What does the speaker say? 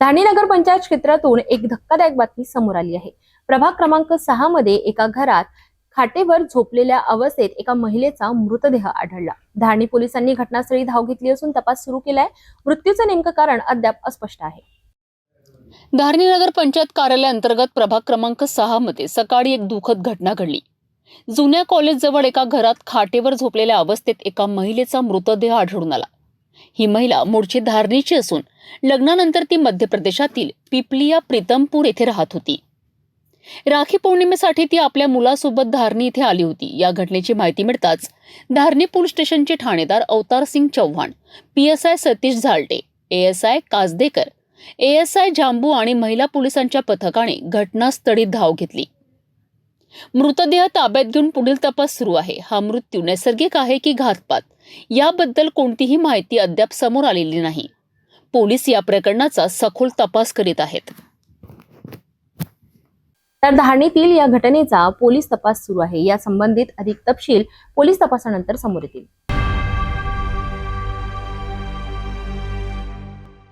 धाणी नगर पंचायत क्षेत्रातून एक धक्कादायक बातमी समोर आली आहे. प्रभाग क्रमांक सहा मध्ये एका घरात खाटेवर झोपलेल्या अवस्थेत एका महिलेचा मृतदेह आढळला. धारणी पोलिसांनी घटनास्थळी धाव घेतली असून तपास सुरू केलाय. मृत्यूचं नेमकं कारण अद्याप अस्पष्ट आहे. धारणीनगर पंचायत कार्यालयांतर्गत प्रभाग क्रमांक सहा मध्ये सकाळी एक दुःखद घटना घडली. जुन्या कॉलेजजवळ एका घरात खाटेवर झोपलेल्या अवस्थेत एका महिलेचा मृतदेह आढळून आला. ही महिला मूळची धारणीची असून लग्नानंतर ती मध्य प्रदेशातील पिपलिया प्रीतमपूर येथे राहत होती. राखी पौर्णिमेसाठी ती आपल्या मुलासोबत धारणी इथे आली होती. या घटनेची माहिती मिळताच धारणी पोलीस स्टेशनचे ठाणेदार Avtar Singh Chavan PSI Satish Zalte ASI Kasdekar ASI Jambu आणि महिला पोलिसांच्या पथकाने घटनास्थळी धाव घेतली. मृतदेह ताब्यात घेऊन पुढील तपास सुरू आहे. हा मृत्यू नैसर्गिक आहे की घातपात? याबद्दल कोणतीही माहिती अद्याप समोर आलेली नाही. पोलीस या प्रकरणाचा सखोल तपास करीत आहेत. तर धारणीतील या घटनेचा पोलीस तपास सुरू आहे. या संबंधित अधिक तपशील पोलीस तपासानंतर समोर येतील.